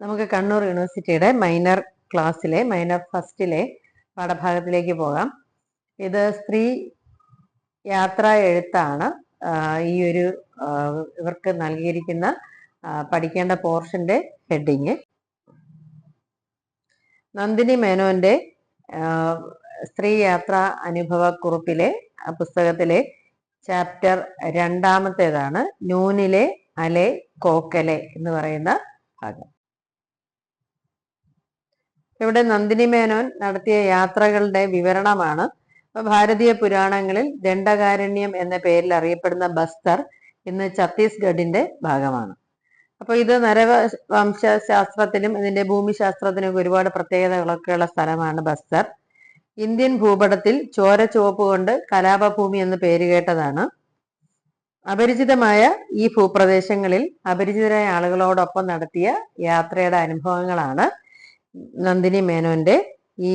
നമുക്ക് കണ്ണൂർ യൂണിവേഴ്സിറ്റിയുടെ മൈനർ ക്ലാസ്സിലെ മൈനർ ഫസ്റ്റിലെ പാഠഭാഗത്തിലേക്ക് പോകാം. ഇത് സ്ത്രീ യാത്രാ എഴുത്താണ്. ഈ ഒരു ഇവർക്ക് നൽകിയിരിക്കുന്ന പഠിക്കേണ്ട പോർഷന്റെ ഹെഡിങ്. നന്ദിനി മേനോന്റെ സ്ത്രീ യാത്രാ അനുഭവ കുറിപ്പിലെ പുസ്തകത്തിലെ ചാപ്റ്റർ രണ്ടാമത്തേതാണ്. നൂനിലെ അലെ കോക്കലെ എന്ന് പറയുന്ന ഭാഗം. ഇവിടെ നന്ദിനി മേനോൻ നടത്തിയ യാത്രകളുടെ വിവരണമാണ്. ഭാരതീയ പുരാണങ്ങളിൽ ദണ്ഡകാരണ്യം എന്ന പേരിൽ അറിയപ്പെടുന്ന ബസ്തർ ഇന്ന് ഛത്തീസ്ഗഡിന്റെ ഭാഗമാണ്. അപ്പോൾ ഇത് നരവംശ ശാസ്ത്രത്തിനും ഇതിന്റെ ഭൂമിശാസ്ത്രത്തിനും ഒരുപാട് പ്രത്യേകതകളൊക്കെ ഉള്ള സ്ഥലമാണ് ബസ്തർ. ഇന്ത്യൻ ഭൂപടത്തിൽ ചോര ചുവപ്പ് കൊണ്ട് കലാപഭൂമി എന്ന് പേര് കേട്ടതാണ്. അപരിചിതമായ ഈ ഭൂപ്രദേശങ്ങളിൽ അപരിചിതരായ ആളുകളോടൊപ്പം നടത്തിയ യാത്രയുടെ അനുഭവങ്ങളാണ്. നന്ദിനി മേനോന്റെ ഈ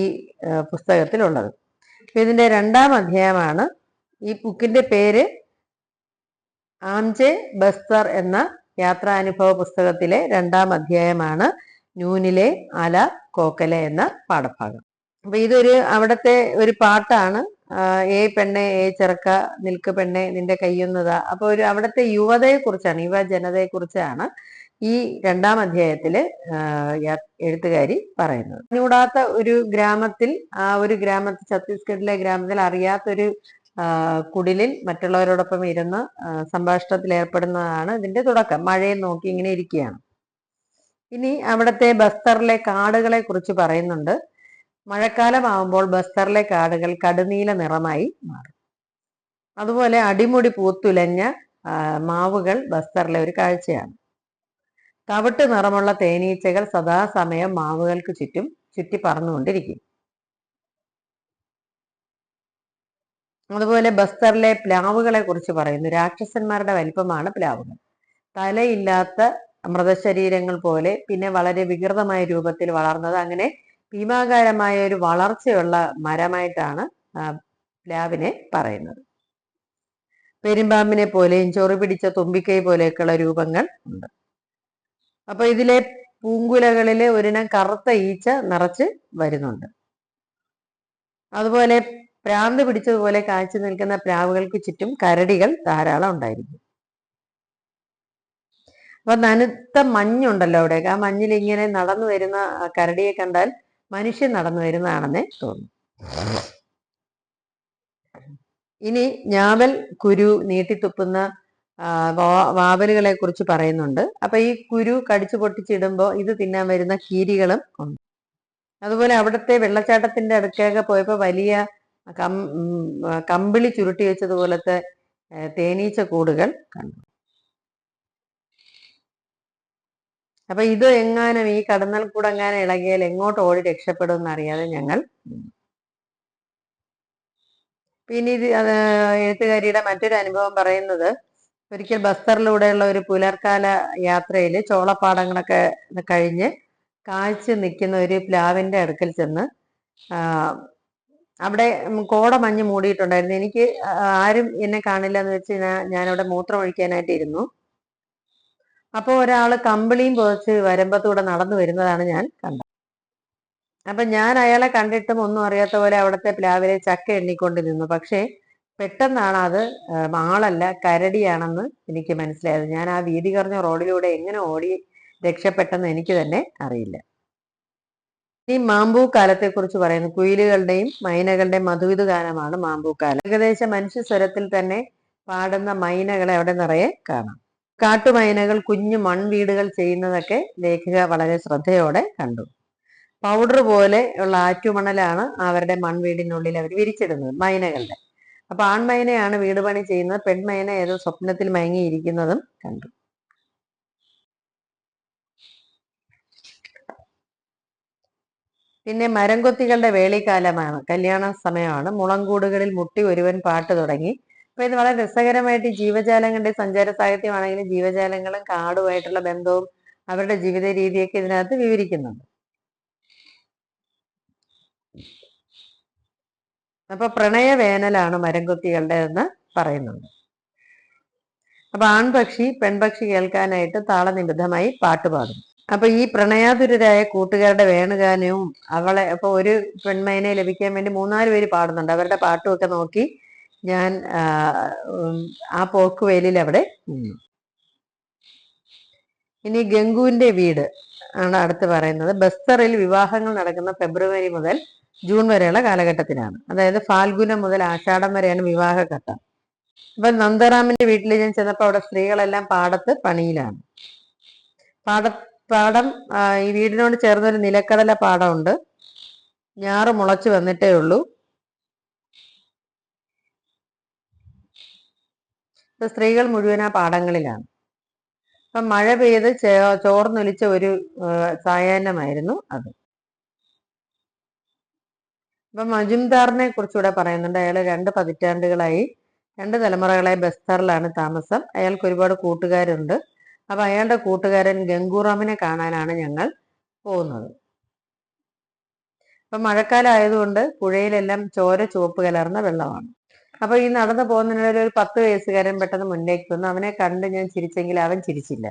പുസ്തകത്തിലുള്ളത്. ഇതിന്റെ രണ്ടാം അധ്യായമാണ്. ഈ ബുക്കിന്റെ പേര് ആംജെ ബസ്തർ എന്ന യാത്രാനുഭവ പുസ്തകത്തിലെ രണ്ടാം അധ്യായമാണ് ന്യൂനിലെ അല കോക്കല എന്ന പാഠഭാഗം. അപ്പൊ ഇതൊരു അവിടത്തെ ഒരു പാട്ടാണ്. ഏ പെണ്ണെ ഏ ചെറുക്ക നിൽക്ക് പെണ്ണെ നിന്റെ കയ്യുന്നതാ. അപ്പൊ ഒരു അവിടത്തെ യുവതയെ കുറിച്ചാണ് യുവ ജനതയെ കുറിച്ചാണ് ഈ രണ്ടാം അധ്യായത്തിൽ എഴുത്തുകാരി പറയുന്നത്. അറിഞ്ഞുകൂടാത്ത ഒരു ഗ്രാമത്തിൽ ആ ഒരു ഗ്രാമത്തിൽ ഛത്തീസ്ഗഡിലെ ഗ്രാമത്തിൽ അറിയാത്തൊരു കുടിലിൽ മറ്റുള്ളവരോടൊപ്പം ഇരുന്ന് സംഭാഷണത്തിൽ ഏർപ്പെടുന്നതാണ് ഇതിന്റെ തുടക്കം. മഴയെ നോക്കി ഇങ്ങനെ ഇരിക്കുകയാണ്. ഇനി അവിടുത്തെ ബസ്തറിലെ കാടുകളെ കുറിച്ച് പറയുന്നുണ്ട്. മഴക്കാലമാവുമ്പോൾ ബസ്തറിലെ കാടുകൾ കടുനീല നിറമായി മാറും. അതുപോലെ അടിമുടി പൂത്തുലഞ്ഞ മാവുകൾ ബസ്തറിലെ ഒരു കാഴ്ചയാണ്. തവിട്ട് നിറമുള്ള തേനീച്ചകൾ സദാസമയം മാവുകൾക്ക് ചുറ്റും ചുറ്റി പറന്നുകൊണ്ടിരിക്കും. അതുപോലെ ബസ്തറിലെ പ്ലാവുകളെ കുറിച്ച് പറയുന്നു. രാക്ഷസന്മാരുടെ വലിപ്പമാണ് പ്ലാവുകൾ. തലയില്ലാത്ത മൃതശരീരങ്ങൾ പോലെ പിന്നെ വളരെ വികൃതമായ രൂപത്തിൽ വളർന്നത് അങ്ങനെ ഭീമാകാരമായ ഒരു വളർച്ചയുള്ള മരമായിട്ടാണ് പ്ലാവിനെ പറയുന്നത്. പെരുമ്പാമ്പിനെ പോലെയും ചൊറി പിടിച്ച തുമ്പിക്കൈ പോലെയൊക്കെയുള്ള രൂപങ്ങൾ ഉണ്ട്. അപ്പൊ ഇതിലെ പൂങ്കുലകളിലെ ഒരിനം കറുത്ത ഈച്ച നിറച്ച് വരുന്നുണ്ട്. അതുപോലെ പ്രാന്ത് പിടിച്ചതുപോലെ കാഴ്ച നിൽക്കുന്ന പ്രാവുകൾക്ക് ചുറ്റും കരടികൾ ധാരാളം ഉണ്ടായിരിക്കും. അപ്പൊ നനുത്ത മഞ്ഞുണ്ടല്ലോ അവിടെ ആ മഞ്ഞിൽ ഇങ്ങനെ നടന്നു വരുന്ന കരടിയെ കണ്ടാൽ മനുഷ്യൻ നടന്നു വരുന്നതാണെന്നേ തോന്നുന്നു ഇനി ഞാവൽ കുരു നീട്ടിത്തുപ്പുന്ന വാവലുകളെ കുറിച്ച് പറയുന്നുണ്ട്. അപ്പൊ ഈ കുരു കടിച്ചു പൊട്ടിച്ചിടുമ്പോൾ ഇത് തിന്നാൻ വരുന്ന കീരികളും ഉണ്ട്. അതുപോലെ അവിടുത്തെ വെള്ളച്ചാട്ടത്തിന്റെ അടുക്കൊക്കെ പോയപ്പോൾ വലിയ കം കമ്പിളി ചുരുട്ടി വെച്ചതുപോലത്തെ തേനീച്ച കൂടുകൾ കണ്ടു. അപ്പൊ ഇത് എങ്ങാനും ഈ കടന്നൽ കൂടെങ്ങാനും ഇളകിയാൽ എങ്ങോട്ട് ഓടി രക്ഷപ്പെടും എന്നറിയാതെ ഞങ്ങൾ പിന്നെ ഇത് എഴുത്തുകാരിയുടെ മറ്റൊരു അനുഭവം പറയുന്നത് ഒരിക്കൽ ബസ്തറിലൂടെയുള്ള ഒരു പുലർക്കാല യാത്രയിൽ ചോളപ്പാടങ്ങളൊക്കെ കഴിഞ്ഞ് കാഴ്ച നിൽക്കുന്ന ഒരു പ്ലാവിന്റെ അടുക്കൽ ചെന്ന് അവിടെ കോട മഞ്ഞ് മൂടിയിട്ടുണ്ടായിരുന്നു. എനിക്ക് ആരും എന്നെ കാണില്ല എന്ന് വെച്ച് ഞാനവിടെ മൂത്രം ഒഴിക്കാനായിട്ട് ഇരുന്നു. അപ്പോൾ ഒരാൾ കമ്പിളിയും പുതച്ച് വരമ്പത്തൂടെ നടന്നു വരുന്നതാണ് ഞാൻ കണ്ടത്. അപ്പൊ ഞാൻ അയാളെ കണ്ടിട്ടും ഒന്നും അറിയാത്ത പോലെ അവിടുത്തെ പ്ലാവിലെ ചക്ക എണ്ണിക്കൊണ്ട് നിന്നു. പക്ഷേ പെട്ടെന്നാണ് അത് ആളല്ല കരടിയാണെന്ന് എനിക്ക് മനസ്സിലായത്. ഞാൻ ആ വീതി കറഞ്ഞ റോഡിലൂടെ എങ്ങനെ ഓടി രക്ഷപ്പെട്ടെന്ന് എനിക്ക് തന്നെ അറിയില്ല. ഈ മാമ്പൂ കാലത്തെക്കുറിച്ച് പറയുന്നു. കുയിലുകളുടെയും മൈനകളുടെയും മധുവിധ ഗാനമാണ് മാമ്പൂ കാലം ഏകദേശം മനുഷ്യ സ്വരത്തിൽ തന്നെ പാടുന്ന മൈനകളെ അവിടെ നിറയെ കാണാം. കാട്ടുമൈനകൾ കുഞ്ഞു മൺവീടുകൾ ചെയ്യുന്നതൊക്കെ ലേഖക വളരെ ശ്രദ്ധയോടെ കണ്ടു. പൗഡർ പോലെ ഉള്ള ആറ്റുമണലാണ് അവരുടെ മൺവീടിനുള്ളിൽ അവർ വിരിച്ചിടുന്നത് മൈനകളുടെ. അപ്പൊ ആൺമയനെയാണ് വീട് പണി ചെയ്യുന്നത്. പെൺമയനെ ഏതോ സ്വപ്നത്തിൽ മയങ്ങിയിരിക്കുന്നതും കണ്ടു. പിന്നെ മരംകൊത്തികളുടെ വേളിക്കാലമാണ്. കല്യാണ സമയമാണ്. മുളങ്കൂടുകളിൽ മുട്ടി ഒരുവൻ പാട്ട് തുടങ്ങി. അപ്പൊ ഇത് വളരെ രസകരമായിട്ട് ജീവജാലങ്ങളുടെ സഞ്ചാര സാഹിത്യമാണെങ്കിലും ജീവജാലങ്ങളും കാടുമായിട്ടുള്ള ബന്ധവും അവരുടെ ജീവിത രീതിയൊക്കെ ഇതിനകത്ത് വിവരിക്കുന്നുണ്ട്. അപ്പൊ പ്രണയവേനലാണ് മരംകൊത്തികളുടെ എന്ന് പറയുന്നുണ്ട്. അപ്പൊ ആൺപക്ഷി പെൺപക്ഷി കേൾക്കാനായിട്ട് താളനിബദ്ധമായി പാട്ട് പാടും അപ്പൊ ഈ പ്രണയാതുരരായ കൂട്ടുകാരുടെ വേണുഗാനവും അവളെ അപ്പൊ ഒരു പെൺമയനെ ലഭിക്കാൻ വേണ്ടി മൂന്നാൽ പേര് പാടുന്നുണ്ട്. അവരുടെ പാട്ടുമൊക്കെ നോക്കി ഞാൻ ആ പോക്കുവേലിൽ അവിടെ നിന്നു. ഇനി ഗംഗുവിന്റെ വീട് ആണ് അടുത്ത് പറയുന്നത്. ബസ്തറിൽ വിവാഹങ്ങൾ നടക്കുന്ന ഫെബ്രുവരി മുതൽ ജൂൺ വരെയുള്ള കാലഘട്ടത്തിലാണ്. അതായത് ഫാൽഗുനം മുതൽ ആഷാഢം വരെയാണ് വിവാഹഘട്ടം. അപ്പൊ നന്ദറാമിന്റെ വീട്ടിൽ ഞാൻ ചെന്നപ്പോൾ അവിടെ സ്ത്രീകളെല്ലാം പാടത്ത് പണിയിലാണ്. പാട പാടം ഈ വീടിനോട് ചേർന്നൊരു നിലക്കടല പാടമുണ്ട്. ഞാറ് മുളച്ചു വന്നിട്ടേ ഉള്ളൂ. സ്ത്രീകൾ മുഴുവൻ ആ പാടങ്ങളിലാണ്. അപ്പൊ മഴ പെയ്ത് ചോർന്നൊലിച്ച ഒരു സായാഹ്നമായിരുന്നു അത്. അപ്പൊ മജുംദാറിനെ കുറിച്ചുകൂടെ പറയുന്നുണ്ട്. അയാൾ രണ്ട് പതിറ്റാണ്ടുകളായി രണ്ട് തലമുറകളായി ബസ്താറിലാണ് താമസം. അയാൾക്ക് ഒരുപാട് കൂട്ടുകാരുണ്ട്. അപ്പൊ അയാളുടെ കൂട്ടുകാരൻ ഗംഗൂറാമിനെ കാണാനാണ് ഞങ്ങൾ പോകുന്നത്. അപ്പൊ മഴക്കാലം ആയതുകൊണ്ട് പുഴയിലെല്ലാം ചോര ചുവപ്പ് കലർന്ന വെള്ളമാണ്. അപ്പൊ ഈ നടന്നു പോകുന്നതിനിടയിൽ ഒരു പത്ത് വയസ്സുകാരൻ പെട്ടെന്ന് മുന്നേക്ക് വന്നു. അവനെ കണ്ട് ഞാൻ ചിരിച്ചെങ്കിൽ അവൻ ചിരിച്ചില്ല.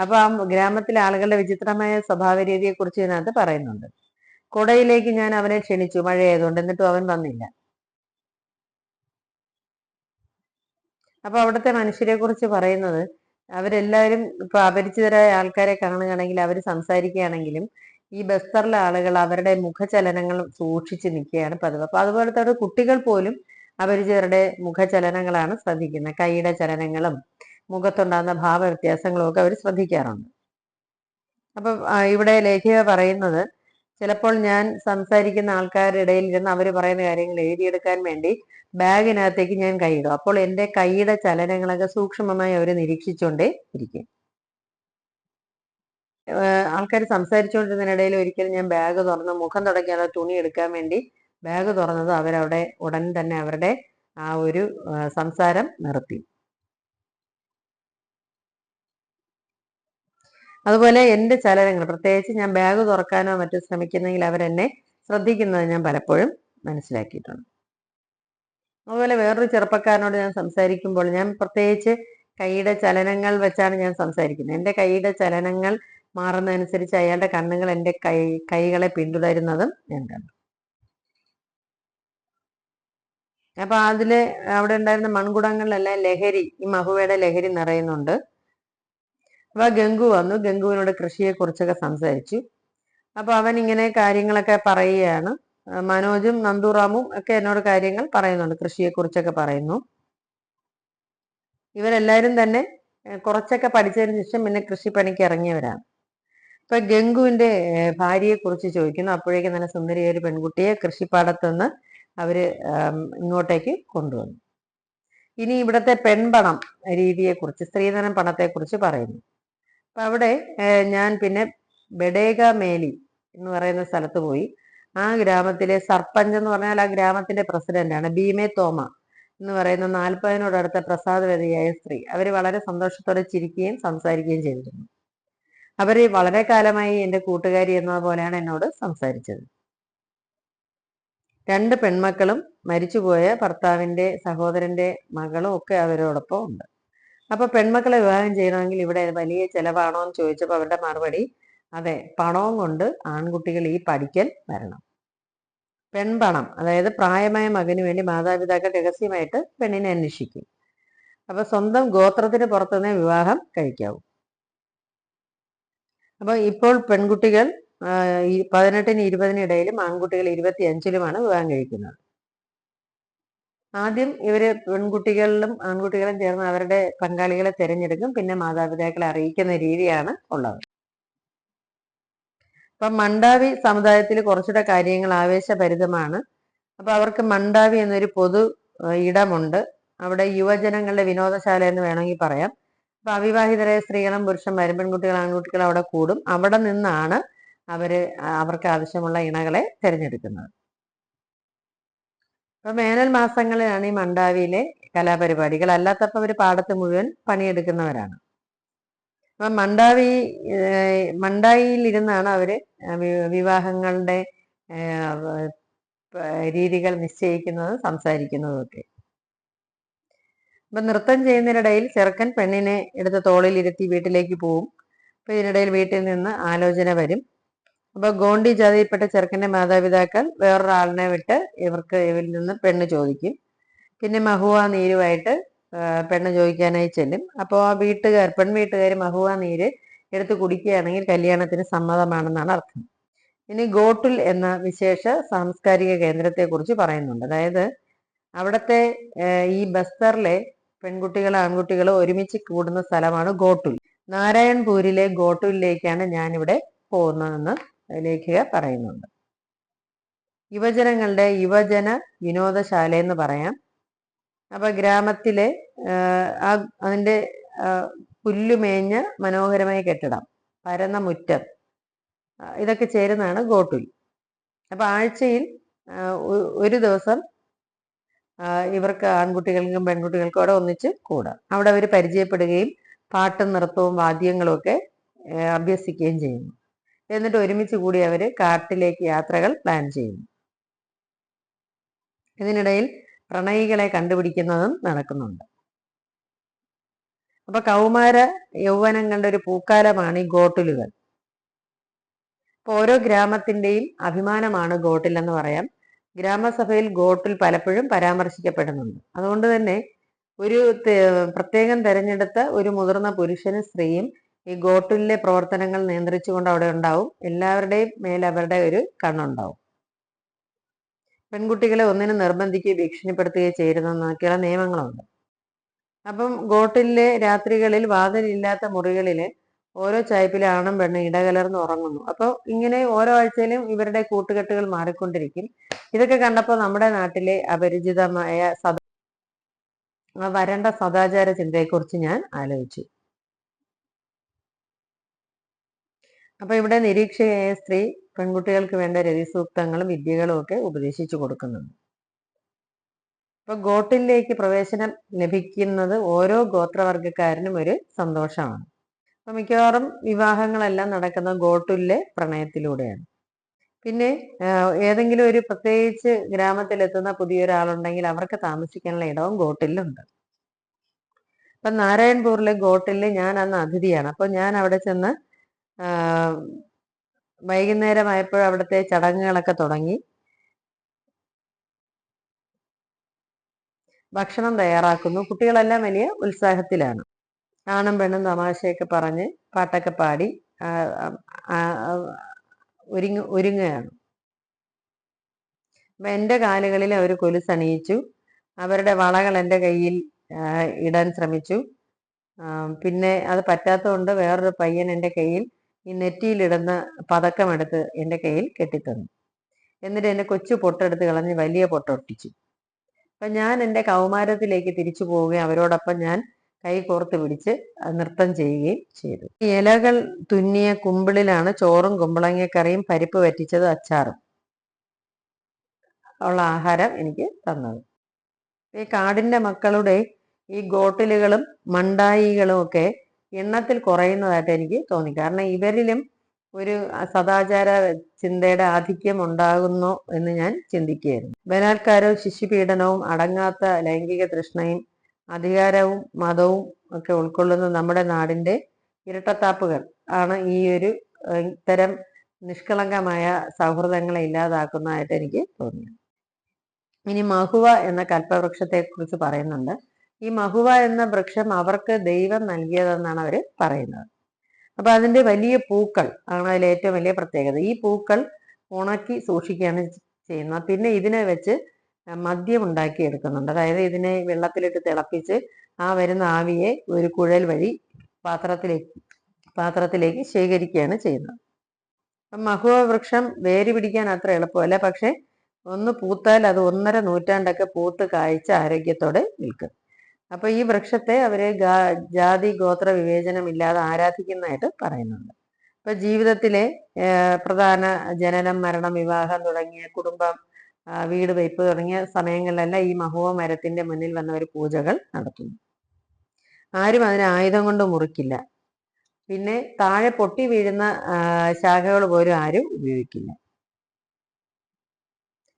അപ്പൊ ആ ഗ്രാമത്തിലെ ആളുകളുടെ വിചിത്രമായ സ്വഭാവ രീതിയെ കുറിച്ച് ഇതിനകത്ത് പറയുന്നുണ്ട്. കുടയിലേക്ക് ഞാൻ അവനെ ക്ഷണിച്ചു. മഴയായതുകൊണ്ട് എന്നിട്ടും അവൻ വന്നില്ല. അപ്പൊ അവിടുത്തെ മനുഷ്യരെ കുറിച്ച് പറയുന്നത് അവരെല്ലാവരും ഇപ്പൊ അപരിചിതരായ ആൾക്കാരെ കാണുകയാണെങ്കിൽ അവർ സംസാരിക്കുകയാണെങ്കിലും ഈ ബസ്തറിലെ ആളുകൾ അവരുടെ മുഖചലനങ്ങൾ സൂക്ഷിച്ച് നിൽക്കുകയാണ് പതിവ്. അപ്പൊ അതുപോലത്തെ കുട്ടികൾ പോലും അപരിചിതരുടെ മുഖചലനങ്ങളാണ് ശ്രദ്ധിക്കുന്നത്. കൈയുടെ ചലനങ്ങളും മുഖത്തുണ്ടാകുന്ന ഭാവ വ്യത്യാസങ്ങളും ഒക്കെ അവർ ശ്രദ്ധിക്കാറുണ്ട്. അപ്പൊ ഇവിടെ ലേഖിക പറയുന്നത് ചിലപ്പോൾ ഞാൻ സംസാരിക്കുന്ന ആൾക്കാരുടെ ഇടയിൽ ഇരുന്ന് അവർ പറയുന്ന കാര്യങ്ങൾ എഴുതിയെടുക്കാൻ വേണ്ടി ബാഗിനകത്തേക്ക് ഞാൻ കൈയിടും. അപ്പോൾ എന്റെ കൈയുടെ ചലനങ്ങളൊക്കെ സൂക്ഷ്മമായി അവർ നിരീക്ഷിച്ചുകൊണ്ടേ ഇരിക്കും. ആൾക്കാർ സംസാരിച്ചുകൊണ്ടിരുന്നതിനിടയിൽ ഒരിക്കലും ഞാൻ ബാഗ് തുറന്ന് മുഖം തുടങ്ങിയാൽ തുണി എടുക്കാൻ വേണ്ടി ബാഗ് തുറന്നത് അവരവിടെ ഉടൻ തന്നെ അവരുടെ ആ ഒരു സംസാരം നിർത്തി. അതുപോലെ എന്റെ ചലനങ്ങൾ പ്രത്യേകിച്ച് ഞാൻ ബാഗ് തുറക്കാനോ മറ്റോ ശ്രമിക്കുന്നെങ്കിൽ അവരെന്നെ ശ്രദ്ധിക്കുന്നത് ഞാൻ പലപ്പോഴും മനസ്സിലാക്കിയിട്ടുണ്ട്. അതുപോലെ വേറൊരു ചെറുപ്പക്കാരനോട് ഞാൻ സംസാരിക്കുമ്പോൾ ഞാൻ പ്രത്യേകിച്ച് കൈയുടെ ചലനങ്ങൾ വെച്ചാണ് ഞാൻ സംസാരിക്കുന്നത്. എന്റെ കൈയുടെ ചലനങ്ങൾ മാറുന്നതനുസരിച്ച് അയാളുടെ കണ്ണുകൾ എന്റെ കൈ കൈകളെ പിന്തുടരുന്നതും ഞാൻ കണ്ടു. അപ്പൊ അതിൽ അവിടെ ഉണ്ടായിരുന്ന മൺകുടങ്ങളിലെല്ലാം ലഹരി ഈ മഹുവയുടെ ലഹരി നിറയുന്നുണ്ട്. അപ്പൊ ഗംഗു വന്നു. ഗംഗുവിനോട് കൃഷിയെ കുറിച്ചൊക്കെ സംസാരിച്ചു. അപ്പൊ അവൻ ഇങ്ങനെ കാര്യങ്ങളൊക്കെ പറയുകയാണ്. മനോജും നന്ദുറാമും ഒക്കെ എന്നോട് കാര്യങ്ങൾ പറയുന്നുണ്ട്. കൃഷിയെ കുറിച്ചൊക്കെ പറയുന്നു. ഇവരെല്ലാരും തന്നെ കുറച്ചൊക്കെ പഠിച്ചതിന് ശേഷം പിന്നെ കൃഷിപ്പണിക്ക് ഇറങ്ങിയവരാണ്. ഇപ്പൊ ഗംഗുവിന്റെ ഭാര്യയെ കുറിച്ച് ചോദിക്കുന്നു. അപ്പോഴേക്കും തന്നെ സുന്ദരിയായ ഒരു പെൺകുട്ടിയെ കൃഷിപ്പാടത്തുനിന്ന് അവർ ഇങ്ങോട്ടേക്ക് കൊണ്ടുവന്നു. ഇനി ഇവിടുത്തെ പെൺപണം രീതിയെക്കുറിച്ച് സ്ത്രീധനം പണത്തെ കുറിച്ച് പറയുന്നു. അപ്പൊ അവിടെ ഞാൻ പിന്നെ ബഡേഗ മേലി എന്ന് പറയുന്ന സ്ഥലത്ത് പോയി. ആ ഗ്രാമത്തിലെ സർപ്പഞ്ച് എന്ന് പറഞ്ഞാൽ ആ ഗ്രാമത്തിന്റെ പ്രസിഡന്റാണ് ഭീമേ തോമ എന്ന് പറയുന്ന നാൽപ്പതിനോടടുത്ത പ്രസാദവതിയായ സ്ത്രീ. അവർ വളരെ സന്തോഷത്തോടെ ചിരിക്കുകയും സംസാരിക്കുകയും ചെയ്തിരുന്നു. അവർ വളരെ കാലമായി എന്റെ കൂട്ടുകാരി എന്ന പോലെയാണ് എന്നോട് സംസാരിച്ചത്. രണ്ട് പെൺമക്കളും മരിച്ചുപോയ ഭർത്താവിന്റെ സഹോദരന്റെ മകളും ഒക്കെ അവരോടൊപ്പം ഉണ്ട്. അപ്പൊ പെൺമക്കളെ വിവാഹം ചെയ്യണമെങ്കിൽ ഇവിടെ വലിയ ചെലവാണോ എന്ന് ചോദിച്ചപ്പോൾ അവരുടെ മറുപടി അതെ പണവും കൊണ്ട് ആൺകുട്ടികൾ ഈ പഠിക്കൽ വരണം. പെൺപണം അതായത് പ്രായമായ മകന് വേണ്ടി മാതാപിതാക്കൾ രഹസ്യമായിട്ട് പെണ്ണിനെ അന്വേഷിക്കും. അപ്പൊ സ്വന്തം ഗോത്രത്തിന് പുറത്തുനിന്നേ വിവാഹം കഴിക്കാവൂ. അപ്പൊ ഇപ്പോൾ പെൺകുട്ടികൾ പതിനെട്ടിന് ഇരുപതിന് ഇടയിലും ആൺകുട്ടികൾ ഇരുപത്തി അഞ്ചിലുമാണ് വിവാഹം കഴിക്കുന്നത്. ആദ്യം ഇവർ പെൺകുട്ടികളിലും ആൺകുട്ടികളും ചേർന്ന് അവരുടെ പങ്കാളികളെ തിരഞ്ഞെടുക്കും. പിന്നെ മാതാപിതാക്കളെ അറിയിക്കുന്ന രീതിയാണ് ഉള്ളത്. അപ്പൊ മണ്ടാവി സമുദായത്തിൽ കുറച്ചുകൂടെ കാര്യങ്ങൾ ആവേശഭരിതമാണ്. അപ്പൊ അവർക്ക് മണ്ടാവി എന്നൊരു പൊതു ഇടമുണ്ട്. അവിടെ യുവജനങ്ങളുടെ വിനോദശാല എന്ന് വേണമെങ്കിൽ പറയാം. അപ്പൊ അവിവാഹിതരായ സ്ത്രീകളും പുരുഷന്മാരും പെൺകുട്ടികൾ ആൺകുട്ടികളും അവിടെ കൂടും. അവിടെ നിന്നാണ് അവർ അവർക്ക് ആവശ്യമുള്ള ഇണകളെ തിരഞ്ഞെടുക്കുന്നത്. അപ്പൊ വേനൽ മാസങ്ങളിലാണ് ഈ മണ്ടാവിയിലെ കലാപരിപാടികൾ അല്ലാത്തപ്പോൾ അവർ പാടത്ത് മുഴുവൻ പണിയെടുക്കുന്നവരാണ്. അപ്പൊ മണ്ടാവി മണ്ടായിയിൽ ഇരുന്നാണ് അവർ വിവാഹങ്ങളുടെ രീതികൾ നിശ്ചയിക്കുന്നതും സംസാരിക്കുന്നതും ഒക്കെ. അപ്പൊ നൃത്തം ചെയ്യുന്നതിനിടയിൽ ചെറുക്കൻ പെണ്ണിനെ എടുത്ത് തോളിൽ ഇരുത്തി വീട്ടിലേക്ക് പോവും. അപ്പൊ ഇതിനിടയിൽ വീട്ടിൽ നിന്ന് ആലോചന വരും. അപ്പൊ ഗോണ്ടി ജാതിയിൽപ്പെട്ട ചെറുക്കന്റെ മാതാപിതാക്കൾ വേറൊരാളിനെ വിട്ട് ഇവർക്ക് ഇവരിൽ നിന്ന് പെണ്ണ് ചോദിക്കും. പിന്നെ മഹുവ നീരുമായിട്ട് പെണ്ണ് ചോദിക്കാനായി ചെല്ലും. അപ്പോൾ ആ വീട്ടുകാർ പെൺ വീട്ടുകാർ മഹുവ നീര് എടുത്ത് കുടിക്കുകയാണെങ്കിൽ കല്യാണത്തിന് സമ്മതമാണെന്നാണ് അർത്ഥം. ഇനി ഗോട്ടുൽ എന്ന വിശേഷ സാംസ്കാരിക കേന്ദ്രത്തെക്കുറിച്ച് പറയുന്നുണ്ട്. അതായത് അവിടുത്തെ ഈ ബസ്തറിലെ പെൺകുട്ടികൾ ആൺകുട്ടികൾ ഒരുമിച്ച് കൂടുന്ന സ്ഥലമാണ് ഗോട്ടുൽ. നാരായൺപൂരിലെ ഗോട്ടുലിലേക്കാണ് ഞാനിവിടെ പോകുന്നതെന്ന് ലേഖിക പറയുന്നുണ്ട്. യുവജനങ്ങളുടെ യുവജന വിനോദശാല എന്ന് പറയാം. അപ്പൊ ഗ്രാമത്തിലെ ആ അതിന്റെ പുല്ലുമേഞ്ഞ മനോഹരമായ കെട്ടിടം പരന്ന മുറ്റം ഇതൊക്കെ ചേരുന്നതാണ് ഗോട്ടുൽ. അപ്പൊ ആഴ്ചയിൽ ഒരു ദിവസം ഇവർക്ക് ആൺകുട്ടികൾക്കും പെൺകുട്ടികൾക്കും അവിടെ ഒന്നിച്ച് കൂടാം അവിടെ അവർ പരിചയപ്പെടുകയും പാട്ടും നൃത്തവും വാദ്യങ്ങളും ഒക്കെ അഭ്യസിക്കുകയും ചെയ്യുന്നു. എന്നിട്ട് ഒരുമിച്ച് കൂടി അവർ കാട്ടിലേക്ക് യാത്രകൾ പ്ലാൻ ചെയ്യുന്നു. ഇതിനിടയിൽ പ്രണയികളെ കണ്ടുപിടിക്കുന്നതും നടക്കുന്നുണ്ട്. അപ്പൊ കൗമാര യൗവനം കണ്ട ഒരു പൂക്കാലമാണ് ഈ ഗോട്ടിലുകൾ. അപ്പൊ ഓരോ ഗ്രാമത്തിന്റെയും അഭിമാനമാണ് ഗോട്ടിൽ എന്ന് പറയാം. ഗ്രാമസഭയിൽ ഗോട്ടിൽ പലപ്പോഴും പരാമർശിക്കപ്പെടുന്നുണ്ട്. അതുകൊണ്ട് തന്നെ ഒരു പ്രത്യേകം തെരഞ്ഞെടുത്ത ഒരു മുതിർന്ന പുരുഷനും സ്ത്രീയും ഈ ഗോട്ടിലെ പ്രവർത്തനങ്ങൾ നിയന്ത്രിച്ചുകൊണ്ട് അവിടെ ഉണ്ടാവും. എല്ലാവരുടെയും മേൽ അവരുടെ ഒരു കണ്ണുണ്ടാവും. പെൺകുട്ടികളെ ഒന്നിനും നിർബന്ധിക്കുകയോ ഭീഷണിപ്പെടുത്തുകയോ ചെയ്യരുതെന്നൊക്കെയുള്ള നിയമങ്ങളുണ്ട്. അപ്പം ഗോട്ടിലെ രാത്രികളിൽ വാതിലില്ലാത്ത മുറികളിൽ ഓരോ ചായ്പിലെ ആണും പെണ്ണും ഇടകലർന്ന് ഉറങ്ങുന്നു. അപ്പോൾ ഇങ്ങനെ ഓരോ ആഴ്ചയിലും ഇവരുടെ കൂട്ടുകെട്ടുകൾ മാറിക്കൊണ്ടിരിക്കും. ഇതൊക്കെ കണ്ടപ്പോൾ നമ്മുടെ നാട്ടിലെ അപരിചിതമായ സദാ വരണ്ട സദാചാര ചിന്തയെക്കുറിച്ച് ഞാൻ ആലോചിച്ചു. അപ്പൊ ഇവിടെ നിരീക്ഷകയായ സ്ത്രീ പെൺകുട്ടികൾക്ക് വേണ്ട രതിസൂക്തങ്ങളും വിദ്യകളും ഒക്കെ ഉപദേശിച്ചു കൊടുക്കുന്നുണ്ട്. അപ്പൊ ഗോട്ടിലേക്ക് പ്രവേശനം ലഭിക്കുന്നത് ഓരോ ഗോത്രവർഗക്കാരനും ഒരു സന്തോഷമാണ്. അപ്പൊ മിക്കവാറും വിവാഹങ്ങളെല്ലാം നടക്കുന്ന ഗോട്ടിലെ പ്രണയത്തിലൂടെയാണ്. പിന്നെ ഏതെങ്കിലും ഒരു പ്രത്യേകിച്ച് ഗ്രാമത്തിലെത്തുന്ന പുതിയൊരാളുണ്ടെങ്കിൽ അവർക്ക് താമസിക്കാനുള്ള ഇടവും ഗോട്ടിലുണ്ട് അപ്പൊ നാരായൺപൂരിലെ ഗോട്ടിലെ ഞാൻ അന്ന് അതിഥിയാണ്. അപ്പൊ ഞാൻ അവിടെ ചെന്ന് വൈകുന്നേരമായപ്പോൾ അവിടുത്തെ ചടങ്ങുകളൊക്കെ തുടങ്ങി. ഭക്ഷണം തയ്യാറാക്കുന്നു. കുട്ടികളെല്ലാം വലിയ ഉത്സാഹത്തിലാണ്. ആണും പെണ്ണും തമാശയൊക്കെ പറഞ്ഞ് പാട്ടൊക്കെ പാടി ഒരുങ്ങ ഒരുങ്ങുകയാണ്. അപ്പം എന്റെ കാലുകളിൽ അവർ കൊലുസണിയിച്ചു. അവരുടെ വളകൾ എന്റെ കയ്യിൽ ഇടാൻ ശ്രമിച്ചു. പിന്നെ അത് പറ്റാത്തതുകൊണ്ട് വേറൊരു പയ്യൻ എന്റെ കയ്യിൽ ഈ നെറ്റിയിലിടുന്ന പതക്കമെടുത്ത് എന്റെ കയ്യിൽ കെട്ടിത്തന്നു. എന്നിട്ട് എന്നെ കൊച്ചു പൊട്ടെടുത്ത് കളഞ്ഞ് വലിയ പൊട്ടൊട്ടിച്ചു. അപ്പം ഞാൻ എന്റെ കൗമാരത്തിലേക്ക് തിരിച്ചു പോവുകയും അവരോടൊപ്പം ഞാൻ കൈ കോർത്ത് പിടിച്ച് നൃത്തം ചെയ്യുകയും ചെയ്തു. ഇലകൾ തുന്നിയ കുമ്പിളിലാണ് ചോറും കുമ്പളങ്ങക്കറിയും പരിപ്പ് വറ്റിച്ചത് അച്ചാറും ഉള്ള ആഹാരം എനിക്ക് തന്നത്. ഈ കാടിന്റെ മക്കളുടെ ഈ ഗോട്ടിലുകളും മണ്ടായികളും ഒക്കെ എണ്ണത്തിൽ കുറയുന്നതായിട്ട് എനിക്ക് തോന്നി. കാരണം ഇവരിലും ഒരു സദാചാര ചിന്തയുടെ ആധിക്യം ഉണ്ടാകുന്നു എന്ന് ഞാൻ ചിന്തിക്കുകയായിരുന്നു. ബലാത്കാരവും ശിശുപീഡനവും അടങ്ങാത്ത ലൈംഗിക തൃഷ്ണയും അധികാരവും മതവും ഒക്കെ ഉൾക്കൊള്ളുന്ന നമ്മുടെ നാടിന്റെ ഇരട്ടത്താപ്പുകൾ ആണ് ഈ ഒരു ഇത്തരം നിഷ്കളങ്കമായ സൗഹൃദങ്ങളെ ഇല്ലാതാക്കുന്നതായിട്ട് എനിക്ക് തോന്നി ഇനി മഹുവ എന്ന കൽപ്പവൃക്ഷത്തെ കുറിച്ച് പറയുന്നുണ്ട്. ഈ മഹുവ എന്ന വൃക്ഷം അവർക്ക് ദൈവം നൽകിയതെന്നാണ് അവർ പറയുന്നത്. അപ്പൊ അതിന്റെ വലിയ പൂക്കൾ ആണ് അതിൽ ഏറ്റവും വലിയ പ്രത്യേകത. ഈ പൂക്കൾ ഉണക്കി സൂക്ഷിക്കുകയാണ് ചെയ്യുന്നത്. പിന്നെ ഇതിനെ വെച്ച് മദ്യം ഉണ്ടാക്കി എടുക്കുന്നുണ്ട് അതായത് ഇതിനെ വെള്ളത്തിലിട്ട് തിളപ്പിച്ച് ആ വരുന്ന ആവിയെ ഒരു കുഴൽ വഴി പാത്രത്തിലേക്ക് പാത്രത്തിലേക്ക് ശേഖരിക്കുകയാണ് ചെയ്യുന്നത്. മഹുവ വൃക്ഷം വേര് പിടിക്കാൻ അത്ര എളുപ്പമല്ല. പക്ഷെ ഒന്ന് പൂത്താൽ അത് ഒന്നര നൂറ്റാണ്ടൊക്കെ പൂത്ത് കായ്ച്ച ആരോഗ്യത്തോടെ നിൽക്കും. അപ്പൊ ഈ വൃക്ഷത്തെ അവർ ജാതി ഗോത്ര വിവേചനം ഇല്ലാതെ ആരാധിക്കുന്നതായിട്ട് പറയുന്നുണ്ട്. അപ്പൊ ജീവിതത്തിലെ പ്രധാന ജനനം മരണം വിവാഹം തുടങ്ങിയ കുടുംബം വീട് വയ്പ് തുടങ്ങിയ സമയങ്ങളിലെല്ലാം ഈ മഹുവ മരത്തിന്റെ മുന്നിൽ വന്നവർ പൂജകൾ നടത്തുന്നു. ആരും അതിനെ ആയുധം കൊണ്ട് മുറിക്കില്ല. പിന്നെ താഴെ പൊട്ടി വീഴുന്ന ശാഖകൾ പോലും ആരും ഉപയോഗിക്കില്ല.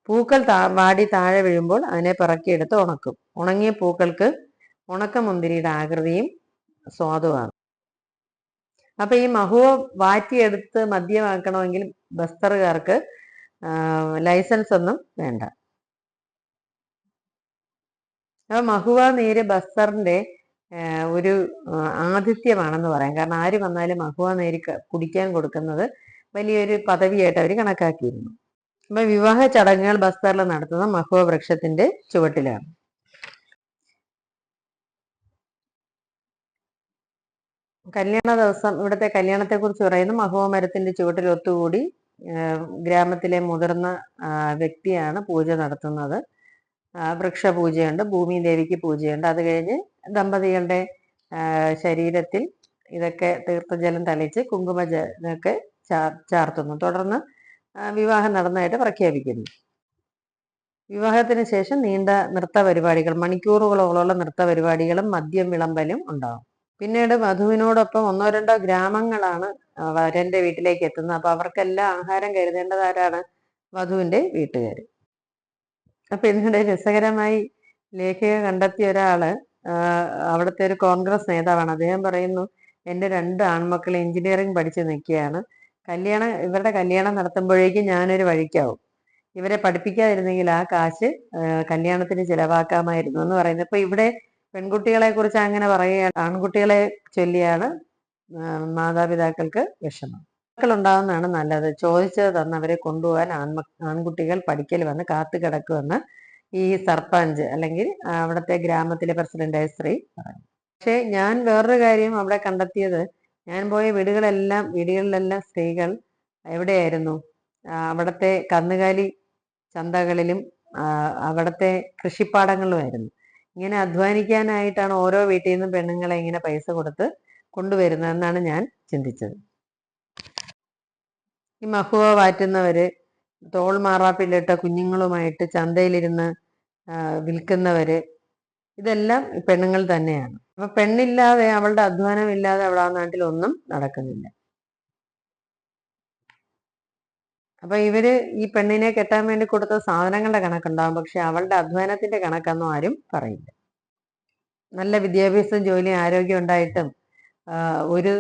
പൂക്കൾ വാടി താഴെ വീഴുമ്പോൾ അതിനെ പിറക്കിയെടുത്ത് ഉണക്കും. ഉണങ്ങിയ പൂക്കൾക്ക് ഉണക്കമുന്തിരിയുടെ ആകൃതിയും സ്വാദുമാണ്. അപ്പൊ ഈ മഹുവ വാറ്റിയെടുത്ത് മദ്യമാക്കണമെങ്കിൽ ബസ്തറുകാർക്ക് ലൈസൻസ് ഒന്നും വേണ്ട. അപ്പൊ മഹുവ നീര് ബസ്തറിന്റെ ഒരു ആതിഥ്യമാണെന്ന് പറയാം. കാരണം ആര് വന്നാലും മഹുവ നീര് കുടിക്കാൻ കൊടുക്കുന്നത് വലിയൊരു പദവിയായിട്ട് അവർ കണക്കാക്കിയിരുന്നു. അപ്പൊ വിവാഹ ചടങ്ങുകൾ ബസ്തറിൽ നടത്തുന്ന മഹുവ വൃക്ഷത്തിന്റെ ചുവട്ടിലാണ്. കല്യാണ ദിവസം ഇവിടുത്തെ കല്യാണത്തെ കുറിച്ച് പറയുന്നു. മഹുവ മരത്തിന്റെ ചുവട്ടിൽ ഒത്തുകൂടി ഗ്രാമത്തിലെ മുതിർന്ന വ്യക്തിയാണ് പൂജ നടത്തുന്നത്. വൃക്ഷപൂജയുണ്ട് ഭൂമി ദേവിക്ക് പൂജയുണ്ട്. അത് കഴിഞ്ഞ് ദമ്പതികളുടെ ശരീരത്തിൽ ഇതൊക്കെ തീർത്ഥജലം തളിച്ച് കുങ്കുമ ഇതൊക്കെ ചാർത്തുന്നു. തുടർന്ന് വിവാഹം നടന്നതായിട്ട് പ്രഖ്യാപിക്കുന്നു. വിവാഹത്തിന് ശേഷം നീണ്ട നൃത്ത പരിപാടികൾ മണിക്കൂറുകളോളമുള്ള നൃത്ത പരിപാടികളും മദ്യം വിളമ്പലും ഉണ്ടാവും പിന്നീട് വധുവിനോടൊപ്പം ഒന്നോ രണ്ടോ ഗ്രാമങ്ങളാണ് വരന്റെ വീട്ടിലേക്ക് എത്തുന്നത്. അപ്പൊ അവർക്കെല്ലാം ആഹാരം കരുതേണ്ടത് ആരാണ് വധുവിന്റെ വീട്ടുകാർ അപ്പൊ ഇതിനിടെ രസകരമായി ലേഖക കണ്ടെത്തിയ ഒരാൾ അവിടുത്തെ ഒരു കോൺഗ്രസ് നേതാവാണ്. അദ്ദേഹം പറയുന്നു എന്റെ രണ്ട് ആൺമക്കൾ എഞ്ചിനീയറിംഗ് പഠിച്ച് നിൽക്കുകയാണ്. കല്യാണം ഇവരുടെ കല്യാണം നടത്തുമ്പോഴേക്കും ഞാനൊരു വഴിക്കാവും. ഇവരെ പഠിപ്പിക്കാതിരുന്നെങ്കിൽ ആ കാശ് കല്യാണത്തിന് ചിലവാക്കാമായിരുന്നു എന്ന് പറയുന്നത് ഇപ്പൊ ഇവിടെ പെൺകുട്ടികളെ കുറിച്ച് അങ്ങനെ പറയുകയാണ് ആൺകുട്ടികളെ ചൊല്ലിയാണ് മാതാപിതാക്കൾക്ക് വിഷമം. മക്കളുണ്ടാവുന്നതാണ് നല്ലത്. ചോദിച്ചത് തന്നവരെ കൊണ്ടുപോകാൻ ആൺമ ആൺകുട്ടികൾ പഠിക്കൽ വന്ന് കാത്തു കിടക്കുമെന്ന് ഈ സർപഞ്ച് അല്ലെങ്കിൽ അവിടുത്തെ ഗ്രാമത്തിലെ പ്രസിഡന്റായ സ്ത്രീ പറഞ്ഞു പക്ഷേ ഞാൻ വേറൊരു കാര്യം അവിടെ കണ്ടെത്തിയത് ഞാൻ പോയ വീടുകളെല്ലാം വീടുകളിലെല്ലാം സ്ത്രീകൾ എവിടെയായിരുന്നു? അവിടുത്തെ കന്നുകാലി ചന്തകളിലും അവിടുത്തെ കൃഷിപ്പാടങ്ങളിലുമായിരുന്നു. ഇങ്ങനെ അധ്വാനിക്കാനായിട്ടാണ് ഓരോ വീട്ടിൽ നിന്നും പെണ്ണുങ്ങളെ ഇങ്ങനെ പൈസ കൊടുത്ത് കൊണ്ടുവരുന്നതെന്നാണ് ഞാൻ ചിന്തിച്ചത്. ഈ മഹുവ വാറ്റുന്നവര് തോൾ മാറാപ്പില്ലിട്ട കുഞ്ഞുങ്ങളുമായിട്ട് ചന്തയിലിരുന്ന് വിൽക്കുന്നവര് ഇതെല്ലാം പെണ്ണുങ്ങൾ തന്നെയാണ്. അപ്പൊ പെണ്ണില്ലാതെ അവളുടെ അധ്വാനം ഇല്ലാതെ അവൾ ആ നാട്ടിൽ ഒന്നും നടക്കുന്നില്ല. അപ്പൊ ഇവർ ഈ പെണ്ണിനെ കെട്ടാൻ വേണ്ടി കൊടുത്ത സാധനങ്ങളുടെ കണക്കുണ്ടാവും. പക്ഷെ അവളുടെ അധ്വാനത്തിന്റെ കണക്കൊന്നും ആരും പറയില്ല. നല്ല വിദ്യാഭ്യാസം ജോലി ആരോഗ്യം ഉണ്ടായിട്ടും ഒരു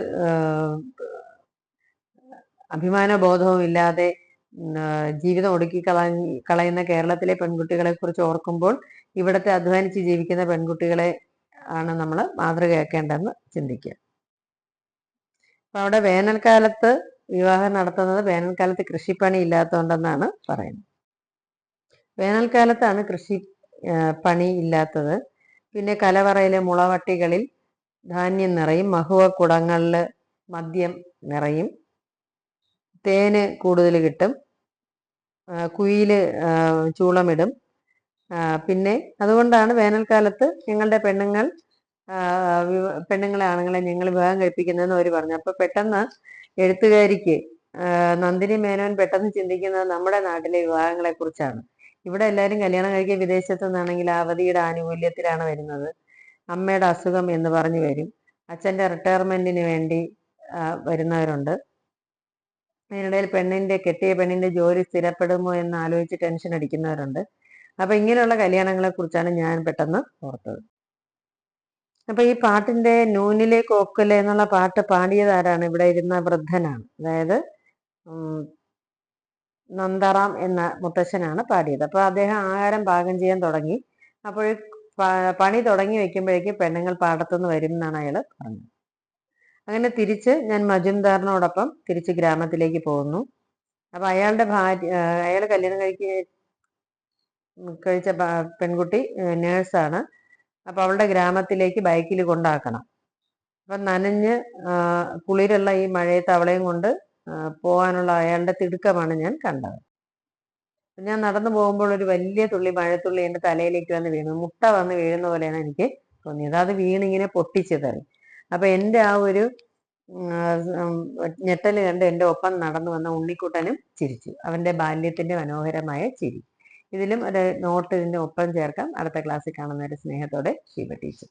അഭിമാന ബോധവും ഇല്ലാതെ ജീവിതം ഒടുക്കി കള കളയുന്ന കേരളത്തിലെ പെൺകുട്ടികളെ കുറിച്ച് ഓർക്കുമ്പോൾ ഇവിടുത്തെ അധ്വാനിച്ച് ജീവിക്കുന്ന പെൺകുട്ടികളെ ആണ് നമ്മൾ മാതൃകയാക്കേണ്ടതെന്ന് ചിന്തിക്കുക. അപ്പൊ അവിടെ വേനൽക്കാലത്ത് വിവാഹം നടത്തുന്നത് വേനൽക്കാലത്ത് കൃഷിപ്പണി ഇല്ലാത്തതുകൊണ്ടെന്നാണ് പറയുന്നത്. വേനൽക്കാലത്താണ് കൃഷി പണി ഇല്ലാത്തത്. പിന്നെ കലവറയിലെ മുളവട്ടികളിൽ ധാന്യം നിറയും മഹുവ കുടങ്ങളിൽ മദ്യം നിറയും തേന് കൂടുതൽ കിട്ടും കുയിൽ ചൂളമിടും. പിന്നെ അതുകൊണ്ടാണ് വേനൽക്കാലത്ത് ഞങ്ങളുടെ പെണ്ണുങ്ങൾ പെണ്ണുങ്ങളെ ആണുങ്ങളെ ഞങ്ങൾ വിവാഹം കഴിപ്പിക്കുന്നതെന്ന് അവർ പറഞ്ഞു. അപ്പൊ പെട്ടെന്ന് എഴുത്തുകാരിക്ക് നന്ദിനി മേനോൻ പെട്ടെന്ന് ചിന്തിക്കുന്നത് നമ്മുടെ നാട്ടിലെ വിവാഹങ്ങളെ കുറിച്ചാണ് ഇവിടെ എല്ലാവരും കല്യാണം കഴിക്കുക വിദേശത്തു നിന്നാണെങ്കിൽ അവധിയുടെ ആനുകൂല്യത്തിലാണ് വരുന്നത്. അമ്മയുടെ അസുഖം എന്ന് പറഞ്ഞു വരും. അച്ഛന്റെ റിട്ടയർമെന്റിന് വേണ്ടി വരുന്നവരുണ്ട്. അതിനിടയിൽ പെണ്ണിന്റെ കെട്ടിയ പെണ്ണിന്റെ ജോലി സ്ഥിരപ്പെടുമോ എന്ന് ആലോചിച്ച് ടെൻഷൻ അടിക്കുന്നവരുണ്ട്. അപ്പൊ ഇങ്ങനെയുള്ള കല്യാണങ്ങളെ കുറിച്ചാണ് ഞാൻ പെട്ടെന്ന് ഓർത്തത്. അപ്പൊ ഈ പാട്ടിന്റെ നൂനിലെ കോക്കലെ എന്നുള്ള പാട്ട് പാടിയത് ആരാണ്? ഇവിടെ ഇരുന്ന വൃദ്ധനാണ്. അതായത് നന്ദറാം എന്ന മുത്തശ്ശനാണ് പാടിയത്. അപ്പൊ അദ്ദേഹം ആഹാരം പാകം ചെയ്യാൻ തുടങ്ങി. അപ്പോൾ പണി തുടങ്ങി വെക്കുമ്പോഴേക്കും പെണ്ണുങ്ങൾ പാടത്തുനിന്ന് വരും എന്നാണ് അയാൾ പറഞ്ഞത്. അങ്ങനെ തിരിച്ച് ഞാൻ മജുംദാറിനോടൊപ്പം തിരിച്ച് ഗ്രാമത്തിലേക്ക് പോകുന്നു. അപ്പൊ അയാളുടെ ഭാര്യ അയാൾ കല്യാണം കഴിക്ക കഴിച്ച പെൺകുട്ടി നേഴ്സാണ്. അപ്പൊ അവളുടെ ഗ്രാമത്തിലേക്ക് ബൈക്കിൽ കൊണ്ടാക്കണം. അപ്പൊ നനഞ്ഞ് കുളിരുള്ള ഈ മഴയത്ത് അവളെയും കൊണ്ട് പോകാനുള്ള അയാളുടെ തിടുക്കമാണ് ഞാൻ കണ്ടത്. ഞാൻ നടന്നു പോകുമ്പോൾ ഒരു വലിയ തുള്ളി മഴത്തുള്ളി എന്റെ തലയിലേക്ക് വന്ന് വീണു. മുട്ട വന്ന് വീഴുന്ന പോലെയാണ് എനിക്ക് തോന്നിയത്. അത് വീണിങ്ങനെ പൊട്ടിച്ചതറി. അപ്പൊ എന്റെ ആ ഒരു ഞെട്ടൽ കണ്ട് എന്റെ ഒപ്പം നടന്നു വന്ന ഉണ്ണിക്കുട്ടനും ചിരിച്ചു. അവന്റെ ബാല്യത്തിന്റെ മനോഹരമായ ചിരി. ഇതിലും ഒരു നോട്ട് ഇതിന്റെ ഒപ്പം ചേർക്കാം. അടുത്ത ക്ലാസ്സിൽ കാണുന്ന ഒരു സ്നേഹത്തോടെ ശിവ ടീച്ചർ.